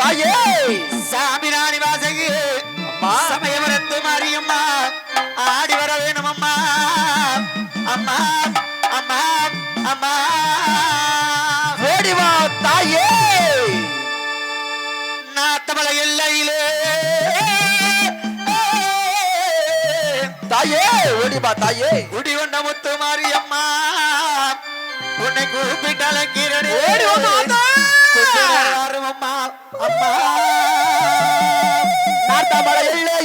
தாயே! சாமிராணி வாசகி அம்மா. சமயபுரத்து மாரியம்மா ஆடி வர வேணும் அம்மா அம்மா அம்மா. அம்மா ஓடி வா தாயே! நாத்தமலை எல்லையிலே. தாயே ஓடி வா தாயே! குடி கொண்ட முத்து மாரியம்மா உன்னை கூப்பிட்டு அழைக்கிறேன் ஓடி வா மாதா. அம்மா அம்மா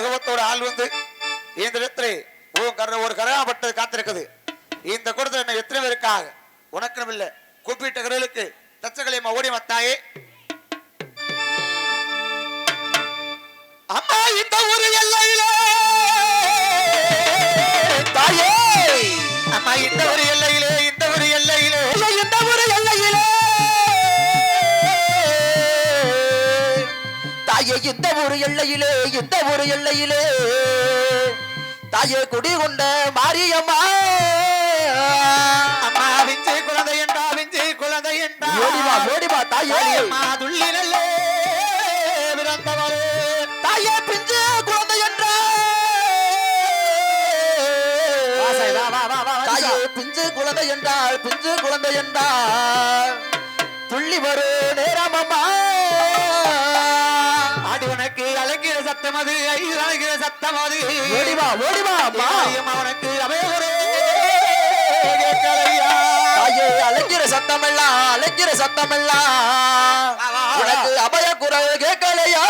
ஆங்காரகவத்தோட ஆள் வந்து இந்த இடத்துல உன் கர ஒரு கரகாப்பட்டது காத்திருக்குது. இந்த கூடத்துல என்ன எத்தனை பேருக்காக உனக்கணும் இல்லை. கூப்பிட்ட கரலுக்கு தச்சகலையம்மா ஓடி வந்தாயே. அம்மா இந்த ஒரு எல்லையிலே ஒரு எல்லையிலே இந்த ஒரு எல்லையிலே. தாயே குடி கொண்ட மாரியம்மா. அம்மா விஞ்சு குழந்தை என்றா விஞ்சு குழந்தை என்றா. ஓடிவா ஓடிவா தாயே. அம்மா துள்ளினல்லே பிறந்தவளே. தாயே பிஞ்சு குழந்தை என்ற. தாயே பிஞ்சு குழந்தை என்றால் பிஞ்சு குழந்தை என்றால் துள்ளி வரு நேரமம்மா ஆடி உனக்கு அழைக்கிற சத்தம் அது ஐந்து அழைக்கிற சத்தம் அது. ஓடிவா ஓடிவா கேட்கலையா? தாயே அழைக்கிற சத்தமெல்லாம் அழைக்கிற சத்தமெல்லாம். உனக்கு அபய குரல் கேட்கலையா?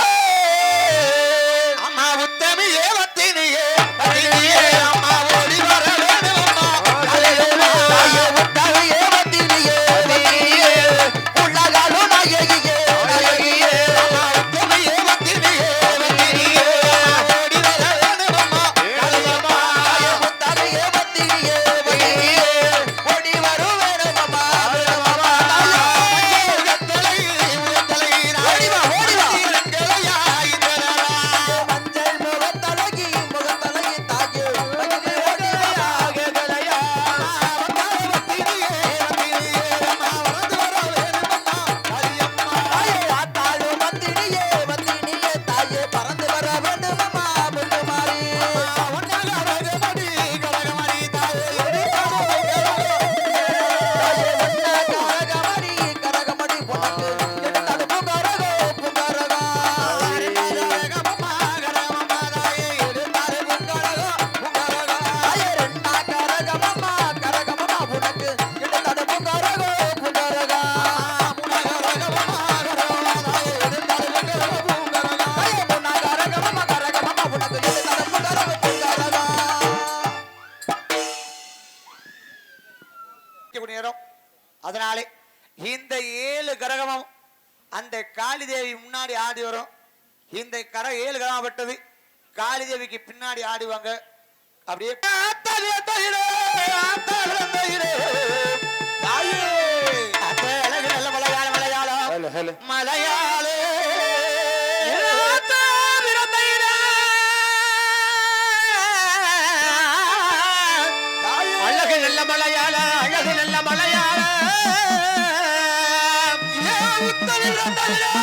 இருக்கக்கூடிய நேரம். அதனாலே இந்த ஏழு கிரகமும் அந்த காளி தேவி முன்னாடி ஆடி வரும். இந்த கர ஏழு கிரகப்பட்டது காளி தேவிக்கு பின்னாடி ஆடுவாங்க. அப்படியே மலையாளே. மலையாள அழகு நல்ல மலையாள. ஏ உத்தரி விரண்டாயிரே,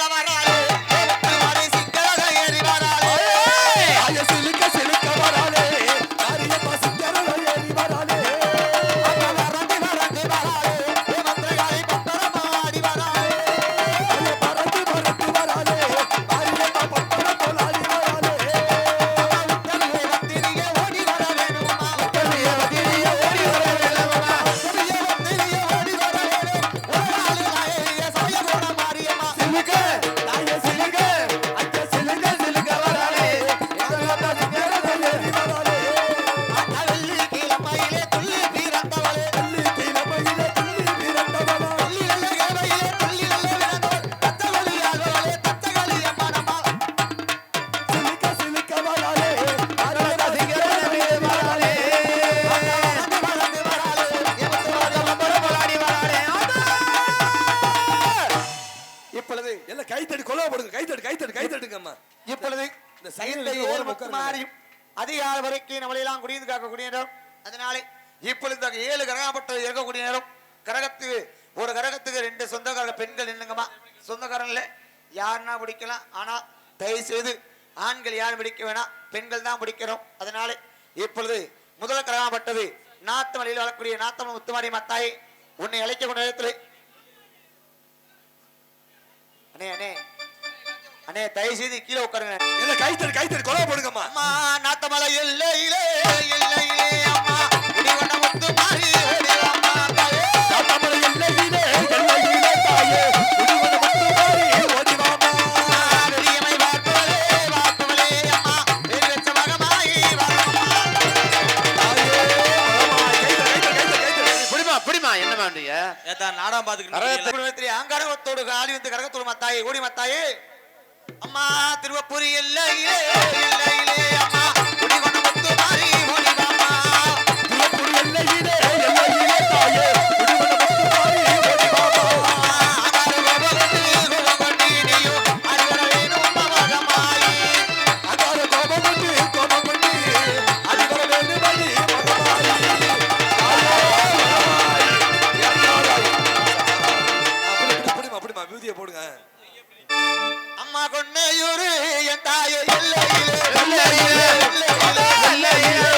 சில்லுக்க குடியிருந்து காக்கக்கூடிய நேரம். அதனாலே இப்பொழுது ஏழு கிரகப்பட்ட இருக்கக்கூடிய நேரம். கிரகத்துக்கு ஒரு கிரகத்துக்கு ரெண்டு சொந்தக்கார பெண்கள் என்னங்கம்மா சொந்தக்காரன்ல யாருன்னா பிடிக்கலாம். ஆனா தயவு செய்து ஆண்கள் யாரும் பிடிக்க வேணாம் பெண்கள் தான் பிடிக்கிறோம் அதனாலே இப்பொழுது முதல் கிரகப்பட்டது நாத்து மலையில் வரக்கூடிய நாத்தம்ம முத்துமாரி மத்தாய் உன்னை அழைக்க கொண்ட நேரத்தில். அண்ணே அண்ணே. அண்ணே தயவு செய்து கீழே உட்காருங்க. எல்லாம் கைத்தடி கைத்தடி கொலை அங்கரகத்தோடு ஆடி வந்து கரகத்தோடு மத்தாயே ஓடி மத்தாயே. அம்மா திருவப்பூரி எல்லையிலே அப்படிமா வியூதியை போடுங்க. அம்மா கொன்னையூரு என் தாயே எல்லையிலே எல்லையிலே, எல்லையிலே,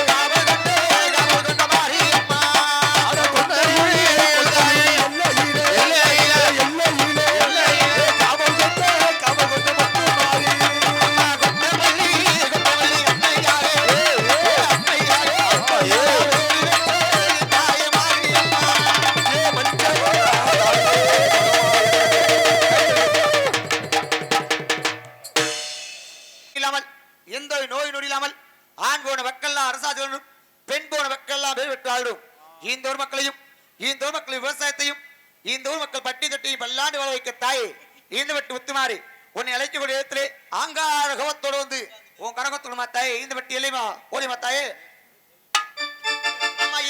தாயே ஈந்து வெட்டு முத்துமாறி உன்னை அழைக்கக்கூடிய இடத்திலே ஆங்கார கவத்தோடு வந்து உன் கரகத்தோடு மாத்தாயே ஈந்து வட்டி இல்லையுமா ஓடி மாத்தாயே.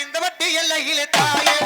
இந்த வட்டி எல்லையிலே தாயே.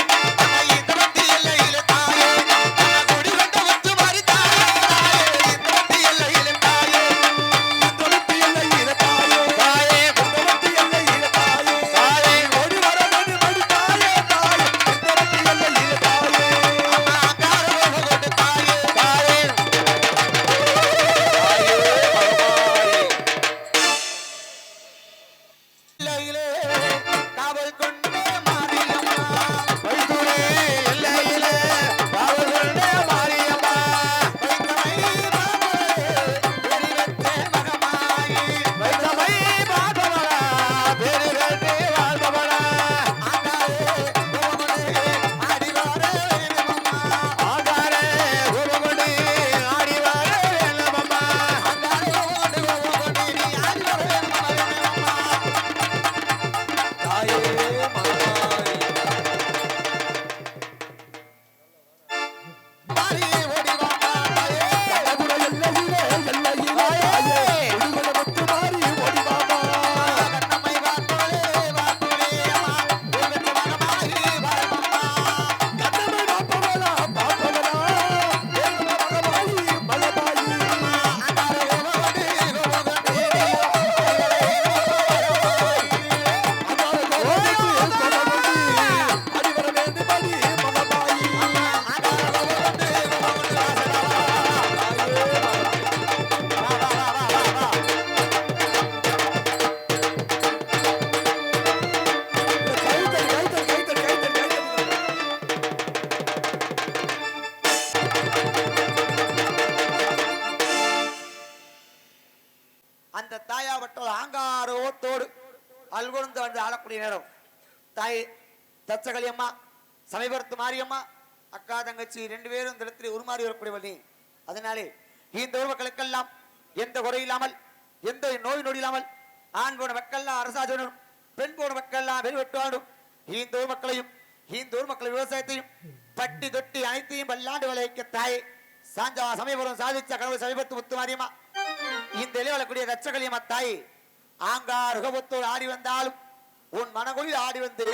வரக்கூடிய நேரம். தாய் தச்சகலி அம்மா சமீபத்து மாரியம்மா அக்கா தங்கச்சி ரெண்டு பேரும் இந்த இடத்துல உருமாறி வரக்கூடிய வழி. அதனாலே இந்த ஊர் மக்களுக்கெல்லாம் எந்த குறையில்லாமல் எந்த நோய் நொடி இல்லாமல் ஆண் போன மக்கள்லாம் அரசாஜனும் பெண் போன மக்கள்லாம் வெளிவெட்டுவாடும் இந்த ஊர் மக்களையும் இந்த ஊர் மக்கள் விவசாயத்தையும் பட்டி தொட்டி அனைத்தையும் பல்லாண்டு விளைவிக்க தாய் சாஞ்சா சமயபுரம் சாதிச்ச கடவுள் சமீபத்து முத்து மாரியம்மா. இந்த இளைவளக்கூடிய தச்சகலியம்மா தாய் ஆங்கார் ஆடி வந்தாலும் உன் மனகுளில் ஆடி வந்து